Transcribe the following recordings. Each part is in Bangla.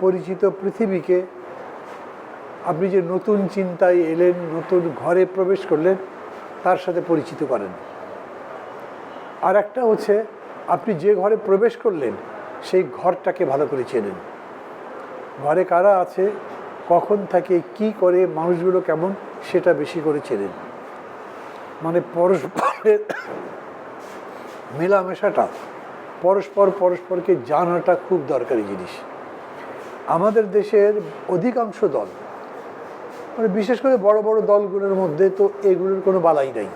পরিচিত পৃথিবীকে আপনি যে নতুন চিন্তায় এলেন, নতুন ঘরে প্রবেশ করলেন, তার সাথে পরিচিত করেন। আর একটা হচ্ছে, আপনি যে ঘরে প্রবেশ করলেন, সেই ঘরটাকে ভালো করে চেনেন। ঘরে কারা আছে, কখন থাকে কি করে, মানুষগুলো কেমন, সেটা বেশি করে চেনেন। মানে পরস্পরের মেলামেশাটা, পরস্পর পরস্পরকে জানাটা খুব দরকারি জিনিস। আমাদের দেশের অধিকাংশ দল মানে বিশেষ করে বড় বড় দলগুলোর মধ্যে তো এগুলোর কোনো বালাই নাই।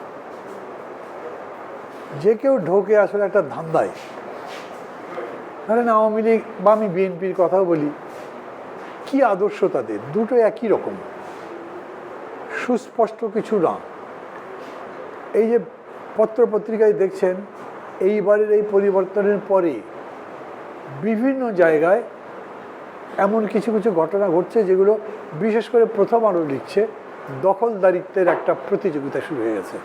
যে কেউ ঢোকে আসলে একটা ধান্দায়। ধরেন আওয়ামী লীগ বা আমি বিএনপির কথাও বলি, কি আদর্শ তাদের? দুটো একই রকম। সুস্পষ্ট কিছু না। এই যে পত্রপত্রিকায় দেখছেন, এইবারের এই পরিবর্তনের পরে বিভিন্ন জায়গায় এমন কিছু কিছু ঘটনা ঘটছে যেগুলো বিশেষ করে প্রথম আলো লিখছে দখলদারিত্বের একটা প্রতিযোগিতা শুরু হয়ে গেছে।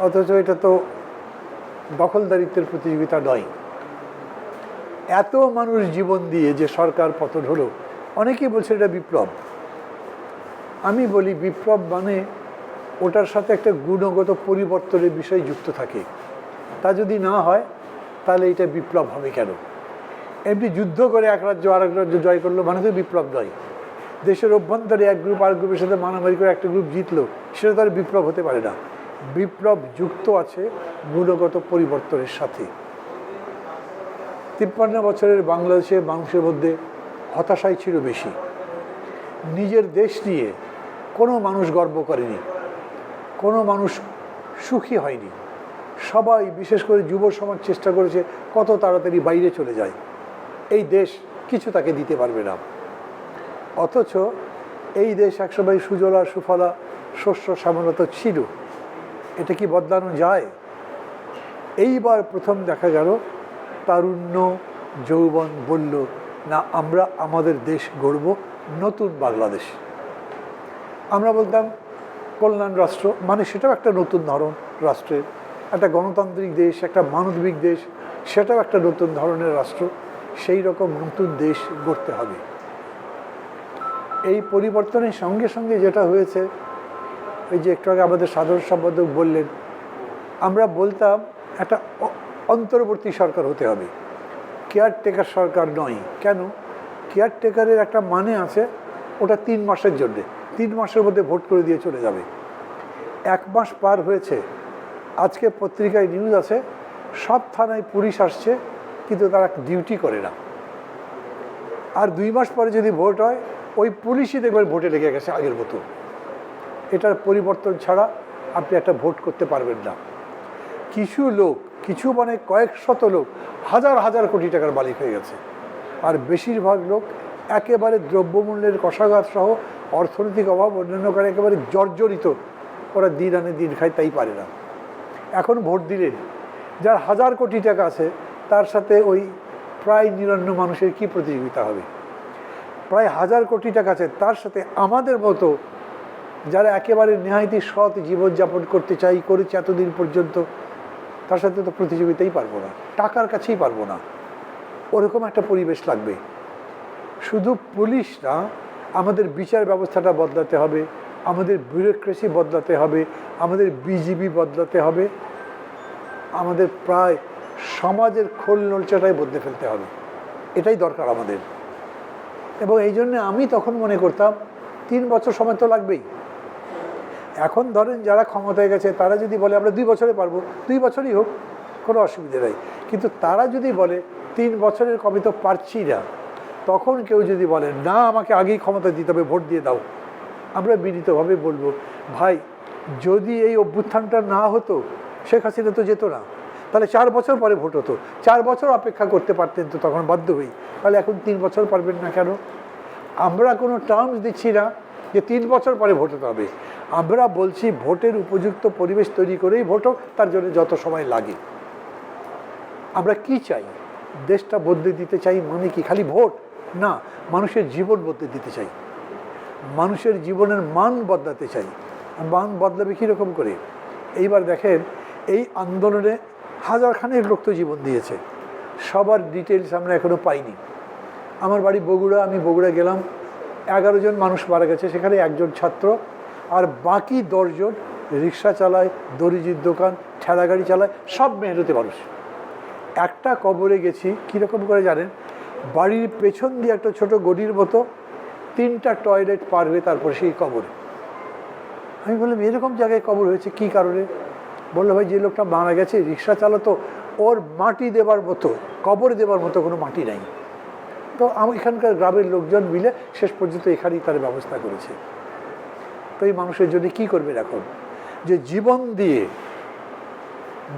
অথচ এটা তো দখলদারিত্বের প্রতিযোগিতা নয়। এত মানুষ জীবন দিয়ে যে সরকার পতন হলো, অনেকেই বলছে এটা বিপ্লব। আমি বলি বিপ্লব মানে ওটার সাথে একটা গুণগত পরিবর্তনের বিষয় যুক্ত থাকে। তা যদি না হয়, তাহলে এটা বিপ্লব হবে কেন? এমনি যুদ্ধ করে এক রাজ্য আর এক রাজ্য জয় করল মানে তো বিপ্লব নয়। দেশের অভ্যন্তরে এক গ্রুপ আর গ্রুপের সাথে মারামারি করে একটা গ্রুপ জিতলো, সেটা তো আর বিপ্লব হতে পারে না। বিপ্লব যুক্ত আছে গুণগত পরিবর্তনের সাথে। তিপ্পান্ন বছরের বাংলাদেশে মানুষের মধ্যে হতাশাই ছিল বেশি। নিজের দেশ নিয়ে কোনো মানুষ গর্ব করেনি, কোনো মানুষ সুখী হয়নি। সবাই বিশেষ করে যুব সমাজ চেষ্টা করেছে কত তাড়াতাড়ি বাইরে চলে যায়। এই দেশ কিছু তাকে দিতে পারবে না। অথচ এই দেশ একসময় সুজলা, সুফলা, শস্য শ্যামলতা ছিল। এটা কি বদলানো যায়? এইবার প্রথম দেখা গেল, তারুণ্য যৌবন বলল, না, আমরা আমাদের দেশ গড়ব নতুন বাংলাদেশ। আমরা বলতাম, কল্যাণ রাষ্ট্র মানে সেটাও একটা নতুন ধরন রাষ্ট্রের। একটা গণতান্ত্রিক দেশ, একটা মানবিক দেশ, সেটাও একটা নতুন ধরনের রাষ্ট্র। সেই রকম নতুন দেশ গড়তে হবে। এই পরিবর্তনের সঙ্গে সঙ্গে যেটা হয়েছে, ওই যে একটু আগে আমাদের সাধারণ সম্পাদক বললেন, আমরা বলতাম একটা অন্তর্বর্তী সরকার হতে হবে। কেয়ারটেকার সরকার নয়। কেন? কেয়ারটেকারের একটা মানে আছে, ওটা তিন মাসের জন্যে। তিন মাসের মধ্যে ভোট করে দিয়ে চলে যাবে। এক মাস পার হয়েছে। আজকে পত্রিকায় নিউজ আছে, সব থানায় পুলিশ আসছে কিন্তু তারা ডিউটি করে না। আর দুই মাস পরে যদি ভোট হয়, ওই পুলিশই দেখবেন ভোটে লেগে গেছে আগের মতো। এটার পরিবর্তন ছাড়া আপনি একটা ভোট করতে পারবেন না। কিছু লোক, কিছু মানে কয়েক শত লোক, হাজার হাজার কোটি টাকার মালিক হয়ে গেছে। আর বেশিরভাগ লোক একেবারে দ্রব্যমূল্যের কষাঘাত সহ অর্থনৈতিক অভাব অন্যান্য কারণে একেবারে জর্জরিত। ওরা দিন আনে দিন খায়, তাই পারে না। এখন ভোট দিলেন। যার হাজার কোটি টাকা আছে তার সাথে ওই প্রায় নিরান্ন মানুষের কি প্রতিযোগিতা হবে? প্রায় হাজার কোটি টাকা আছে। তার সাথে আমাদের মতো যারা একেবারে নেহাইতি সৎ জীবনযাপন করতে চাই, করেছে এতদিন পর্যন্ত, তার সাথে তো প্রতিযোগিতাই পারব না। টাকার কাছেই পারব না। ওরকম একটা পরিবেশ লাগবে। শুধু পুলিশ না, আমাদের বিচার ব্যবস্থাটা বদলাতে হবে, আমাদের ব্যুরোক্রেসি বদলাতে হবে, আমাদের বিজিবি বদলাতে হবে। আমাদের প্রায় সমাজের খোল নলচাটাই বদলে ফেলতে হবে। এটাই দরকার আমাদের। এবং এই জন্য আমি তখন মনে করতাম, তিন বছর সময় তো লাগবেই। এখন ধরেন যারা ক্ষমতায় গেছে, তারা যদি বলে, আমরা দুই বছরে পারব। দুই বছরই হোক, কোনো অসুবিধে নেই। কিন্তু তারা যদি বলে, তিন বছরের কমে তো পারছি না। তখন কেউ যদি বলে, না, আমাকে আগেই ক্ষমতা দিতে হবে, ভোট দিয়ে দাও। আমরা বিনীতভাবে বলব, ভাই, যদি এই অভ্যুত্থানটা না হতো, শেখ হাসিনা তো যেত না। তাহলে চার বছর পরে ভোট হতো। চার বছর অপেক্ষা করতে পারতেন তো তখন বাধ্য হই তাহলে এখন তিন বছর পারবেন না কেন? আমরা কোনো টার্মস দিচ্ছি না যে তিন বছর পরে ভোট হতে হবে। আমরা বলছি ভোটের উপযুক্ত পরিবেশ তৈরি করেই ভোট হোক, তার জন্য যত সময় লাগে। আমরা কি চাই? দেশটা বদলে দিতে চাই মানে কি? খালি ভোট? না, মানুষের জীবন বদলে দিতে চাই। মানুষের জীবনের মান বদলাতে চাই। মান বদলাবে কীরকম করে? এইবার দেখেন, এই আন্দোলনে হাজার খানেক লোক তো জীবন দিয়েছে। সবার ডিটেলস আমরা এখনও পাইনি। আমার বাড়ি বগুড়া, আমি বগুড়া গেলাম। এগারো জন মানুষ মারা গেছে, সেখানে একজন ছাত্র। আর বাকি দশজন রিক্সা চালায়, দড়িজির দোকান, ঠেলা গাড়ি চালায়, সব মেহনতি মানুষ। একটা কবরে গেছি কীরকম করে জানেন? বাড়ির পেছন দিয়ে একটা ছোট গডির মতো তিনটা টয়লেট পার হয়ে তারপর সেই কবরে। আমি বললাম, এরকম জায়গায় কবর হয়েছে কী কারণে? বলল, ভাই, যে লোকটা মারা গেছে, রিক্সা চালাতো, ওর মাটি দেবার মতো, কবর দেবার মতো কোনো মাটি নাই। তো আমি এখানকার গ্রামের লোকজন মিলে শেষ পর্যন্ত এখানেই তার ব্যবস্থা করেছে। তো এই মানুষের জন্য কী করবেন এখন? যে জীবন দিয়ে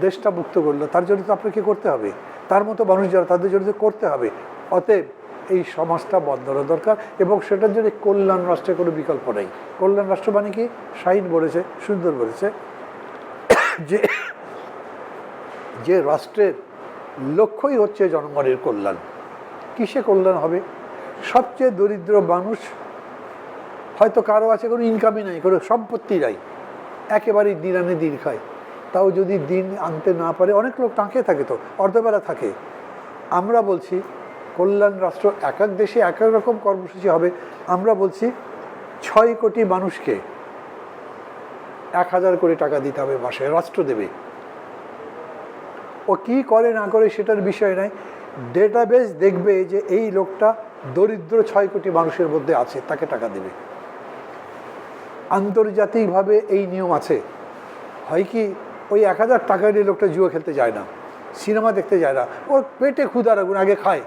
দেশটা মুক্ত করল, তার জন্য তো আপনাকে করতে হবে। তার মতো মানুষ যারা, তাদের জন্য করতে হবে। অতএব এই সমাজটা বদলানো দরকার এবং সেটার জন্য কল্যাণ রাষ্ট্রের কোনো বিকল্প নেই। কল্যাণ রাষ্ট্র মানে কি? শাহিন বলেছে, সুন্দর বলেছে। যে যে রাষ্ট্রের লক্ষ্যই হচ্ছে জনগণের কল্যাণ। কিসে কল্যাণ হবে? সবচেয়ে দরিদ্র মানুষ, হয়তো কারও আছে, কোনো ইনকামই নাই, কোনো সম্পত্তি নাই, একেবারেই দিনানে দিন খায়। তাও যদি দিন আনতে না পারে, অনেক লোক টাঁকে থাকে তো, অর্ধবেলা থাকে। আমরা বলছি, কল্যাণ রাষ্ট্র এক এক দেশে এক এক রকম কর্মসূচি হবে। আমরা বলছি, ছয় কোটি মানুষকে এক হাজার কোটি টাকা দিতে হবে মাসে, রাষ্ট্র দেবে। ও কি করে না করে সেটার বিষয় নাই। ডেটাবেস দেখবে যে এই লোকটা দরিদ্র ছয় কোটি মানুষের মধ্যে আছে, তাকে টাকা দেবে। আন্তর্জাতিকভাবে এই নিয়ম আছে। হয় কি, ওই এক হাজার টাকা নিয়ে লোকটা জুয়ো খেলতে যায় না, সিনেমা দেখতে যায় না। ওর পেটে ক্ষুদার রাখুন আগে খায়,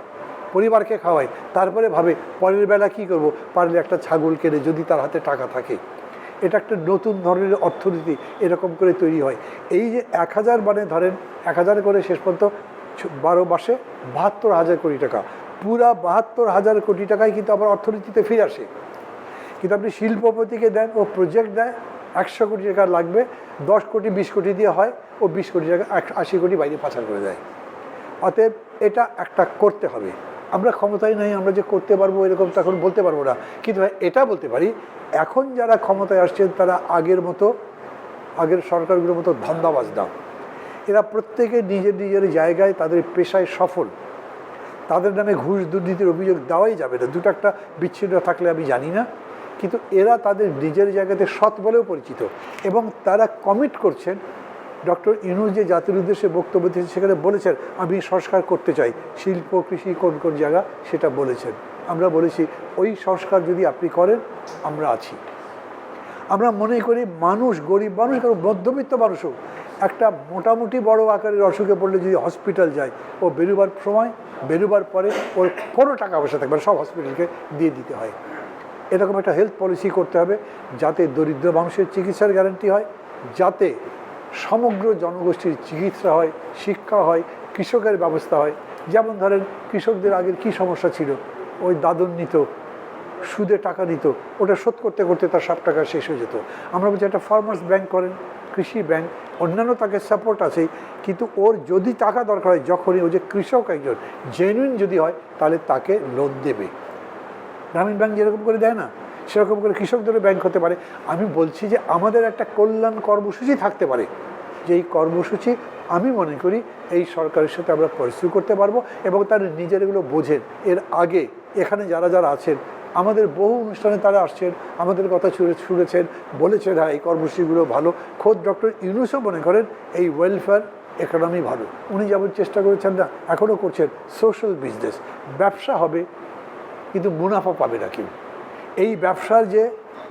পরিবারকে খাওয়ায়, তারপরে ভাবে পরের বেলা কি করব? পারলে একটা ছাগল কেনে, যদি তার হাতে টাকা থাকে। এটা একটা নতুন ধরনের অর্থনীতি এরকম করে তৈরি হয়। এই যে এক হাজার মানে ধরেন এক হাজার করে শেষ পর্যন্ত বারো মাসে বাহাত্তর হাজার কোটি টাকা। পুরা বাহাত্তর হাজার কোটি টাকায় কিন্তু আবার অর্থনীতিতে ফিরে আসে। কিন্তু আপনি শিল্পপতিকে দেন ও প্রজেক্ট দেয়, একশো কোটি টাকা লাগবে, দশ কোটি, বিশ কোটি দিয়ে হয়, ও বিশ কোটি টাকা আশি কোটি বাইরে পাচার করে দেয়। অতএব এটা একটা করতে হবে। আমরা ক্ষমতায় নাই, আমরা যে করতে পারব এরকম তো এখন বলতে পারব না। কিন্তু এটা বলতে পারি, এখন যারা ক্ষমতায় আসছেন, তারা আগের মতো, আগের সরকারগুলোর মতো ধান্দাবাজ না। এরা প্রত্যেকে নিজের নিজের জায়গায় তাদের পেশায় সফল। তাদের নামে ঘুষ দুর্নীতির অভিযোগ দেওয়াই যাবে না। দুটো একটা বিচ্ছিন্ন থাকলে আমি জানি না, কিন্তু এরা তাদের নিজের জায়গাতে সৎ বলেও পরিচিত এবং তারা কমিট করছেন ডক্টর ইনু যে জাতির উদ্দেশ্যে বক্তব্য দিয়েছেন, সেখানে বলেছেন, আমি সংস্কার করতে চাই। শিল্প, কৃষি, কোন কোন জায়গা, সেটা বলেছেন। আমরা বলেছি, ওই সংস্কার যদি আপনি করেন, আমরা আছি। আমরা মনে করি, মানুষ গরিব মানুষ, কারণ মধ্যবিত্ত মানুষও। একটা মোটামুটি বড় আকারের অসুখে পড়লে যদি হসপিটাল যায়, ও বেরোবার সময়, বেরোবার পরে ওর কোনো টাকা পয়সা থাকবে সব হসপিটালকে দিয়ে দিতে হয়। এরকম একটা হেলথ পলিসি করতে হবে, যাতে দরিদ্র মানুষের চিকিৎসার গ্যারান্টি হয়, যাতে সমগ্র জনগোষ্ঠীর চিকিৎসা হয়, শিক্ষা হয়, কৃষকের ব্যবস্থা হয়। যেমন ধরেন, কৃষকদের আগের কি সমস্যা ছিল? ওই দাদন নিত, সুদে টাকা নিত ওটা শোধ করতে করতে তার সব টাকা শেষ হয়ে যেত। আমরা বলছি একটা ফার্মার্স ব্যাংক করেন, কৃষি ব্যাংক অন্যান্য তাকে সাপোর্ট আছে, কিন্তু ওর যদি টাকা দরকার হয়, যখনই ও যে কৃষক একজন জেনুইন যদি হয়, তাহলে তাকে লোন দেবে। গ্রামীণ ব্যাংক যেরকম করে দেয় না, সেরকম করে কৃষকদেরও ব্যাংক হতে পারে। আমি বলছি যে, আমাদের একটা কল্যাণ কর্মসূচি থাকতে পারে। যে এই কর্মসূচি আমি মনে করি এই সরকারের সাথে আমরা পরিস্থিতি করতে পারব এবং তারা নিজের এগুলো বোঝেন। এর আগে এখানে যারা যারা আছেন, আমাদের বহু অনুষ্ঠানে তারা আসছেন, আমাদের কথা শুনে, শুনেছেন, বলেছেন হ্যাঁ এই কর্মসূচিগুলো ভালো। খোদ ডক্টর ইউনুসও মনে করেন, এই ওয়েলফেয়ার ইকোনমি ভালো। উনি যেমন চেষ্টা করেছেন না, এখনও করছেন সোশ্যাল বিজনেস ব্যবসা হবে, কিন্তু মুনাফা পাবে না কেউ। এই ব্যবসার যে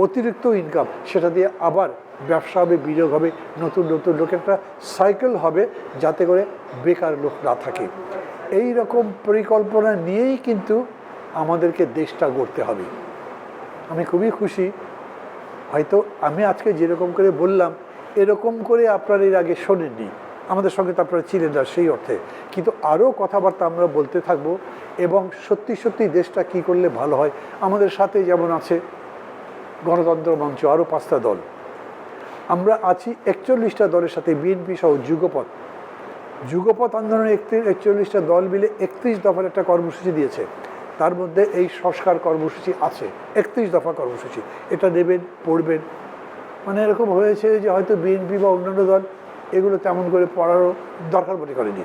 অতিরিক্ত ইনকাম সেটা দিয়ে আবার ব্যবসা হবে, বিনিয়োগ হবে, নতুন নতুন লোকের একটা সাইকেল হবে যাতে করে বেকার লোক না থাকে। এই রকম পরিকল্পনা নিয়েই কিন্তু আমাদেরকে দেশটা গড়তে হবে। আমি খুবই খুশি। হয়তো আমি আজকে যেরকম করে বললাম, এরকম করে আপনারা এর আগে শোনেননি। আমাদের সঙ্গে তো আপনারা ছিলেন না সেই অর্থে। কিন্তু আরও কথাবার্তা আমরা বলতে থাকব এবং সত্যি সত্যি দেশটা কি করলে ভালো হয়, আমাদের সাথে যেমন আছে গণতন্ত্র মঞ্চ, আরও পাঁচটা দল। আমরা আছি একচল্লিশটা দলের সাথে বিএনপি সহ যুগপথ যুগপথ আন্দোলনে একত্রিশ একচল্লিশটা দল মিলে একত্রিশ দফার একটা কর্মসূচি দিয়েছে। তার মধ্যে এই সংস্কার কর্মসূচি আছে, একত্রিশ দফা কর্মসূচি। এটা নেবেন পড়বেন। মানে এরকম হয়েছে যে হয়তো বিএনপি বা অন্যান্য দল এগুলো তেমন করে পড়ারও দরকার মনে করেনি।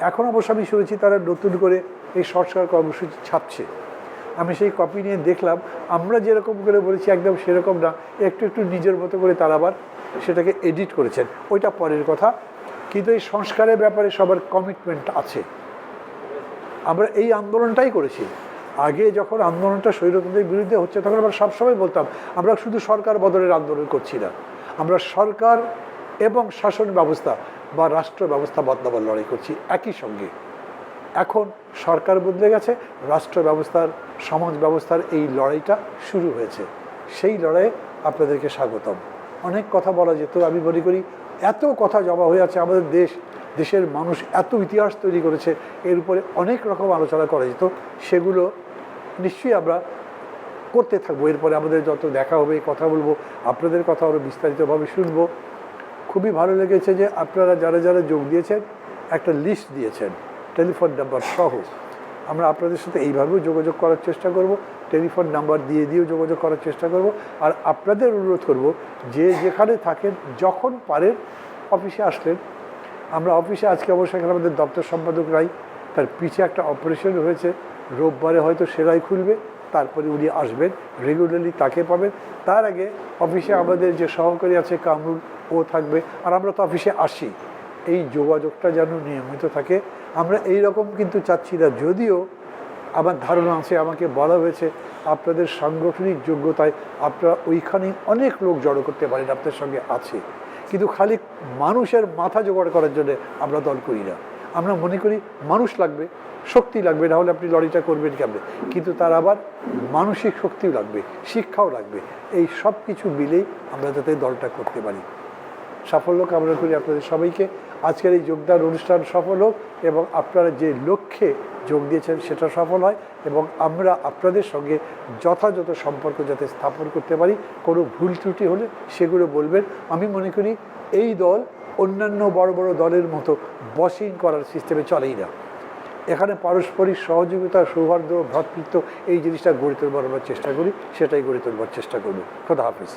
এখন অবশ্য আমি শুনেছি তারা নতুন করে এই সংস্কার কর্মসূচি ছাপছে। আমি সেই কপি নিয়ে দেখলাম, আমরা যেরকম করে বলেছি একদম সেরকম না, একটু একটু নিজের মতো করে তারা আবার সেটাকে এডিট করেছেন। ওইটা পরের কথা। কিন্তু এই সংস্কারের ব্যাপারে সবার কমিটমেন্ট আছে। আমরা এই আন্দোলনটাই করেছি। আগে যখন আন্দোলনটা স্বৈরতন্ত্রের বিরুদ্ধে হচ্ছে, তখন আমরা সবসময় বলতাম, আমরা শুধু সরকার বদলের আন্দোলন করছি না। আমরা সরকার এবং শাসন ব্যবস্থা বা রাষ্ট্র ব্যবস্থা বদলাবার লড়াই করছি একই সঙ্গে। এখন সরকার বদলে গেছে, রাষ্ট্র ব্যবস্থার, সমাজ ব্যবস্থার এই লড়াইটা শুরু হয়েছে। সেই লড়াইয়ে আপনাদেরকে স্বাগতম। অনেক কথা বলা যেত, আমি মনে করি এত কথা জমা হয়ে আছে আমাদের দেশ, দেশের মানুষ এত ইতিহাস তৈরি করেছে, এর উপরে অনেক রকম আলোচনা করা যেত, সেগুলো নিশ্চয়ই আমরা করতে থাকব। এরপরে আমাদের যত দেখা হবে কথা বলব, আপনাদের কথা আরও বিস্তারিতভাবে শুনব। খুবই ভালো লেগেছে যে আপনারা যারা যারা যোগ দিয়েছেন, একটা লিস্ট দিয়েছেন। টেলিফোন নাম্বার সহ আমরা আপনাদের সাথে এইভাবেও যোগাযোগ করার চেষ্টা করব, টেলিফোন নাম্বার দিয়ে দিয়েও যোগাযোগ করার চেষ্টা করব, আর আপনাদের অনুরোধ করব যে যেখানে থাকেন, যখন পারেন অফিসে আসলেন। আমরা অফিসে আজকে অবশ্য এখানে আমাদের দপ্তর সম্পাদক রাই তার পিছে একটা অপারেশন হয়েছে, রোববারে হয়তো সেলাই খুলবে, তারপরে উনি আসবেন রেগুলারলি তাকে পাবেন। তার আগে অফিসে আমাদের যে সহকারী আছে কামরুল, ও থাকবে, আর আমরা তো অফিসে আসি। এই যোগাযোগটা যেন নিয়মিত থাকে। আমরা এই রকম কিন্তু চাচ্ছি না। যদিও আমার ধারণা আছে, আমাকে বলা হয়েছে, আপনাদের সাংগঠনিক যোগ্যতায় আপনারা ওইখানে অনেক লোক জড়ো করতে পারেন, আপনাদের সঙ্গে আছে। কিন্তু খালি মানুষের মাথা জোগাড় করার জন্য আমরা দল করি না। আমরা মনে করি মানুষ লাগবে, শক্তি লাগবে, না হলে আপনি লড়াইটা করবেন কেমন? কিন্তু তার আবার মানসিক শক্তিও লাগবে, শিক্ষাও লাগবে। এই সব কিছু মিলেই আমরা যাতে দলটা করতে পারি। সাফল্য কামনা করি আপনাদের সবাইকে। আজকের এই যোগদান অনুষ্ঠান সফল হোক এবং আপনারা যে লক্ষ্যে যোগ দিয়েছেন সেটা সফল হয় এবং আমরা আপনাদের সঙ্গে যথাযথ সম্পর্ক যাতে স্থাপন করতে পারি, কোনো ভুল ত্রুটি হলে সেগুলো বলবেন। আমি মনে করি এই দল অন্যান্য বড় বড় দলের মতো বসিং করার সিস্টেমে চলেই না। এখানে পারস্পরিক সহযোগিতা, সৌহার্দ্য, ভ্রাতৃত্ব এই জিনিসটা গড়ে তোলবার আমরা চেষ্টা করি, সেটাই গড়ে তোলবার চেষ্টা করব। খোদা হাফিজ।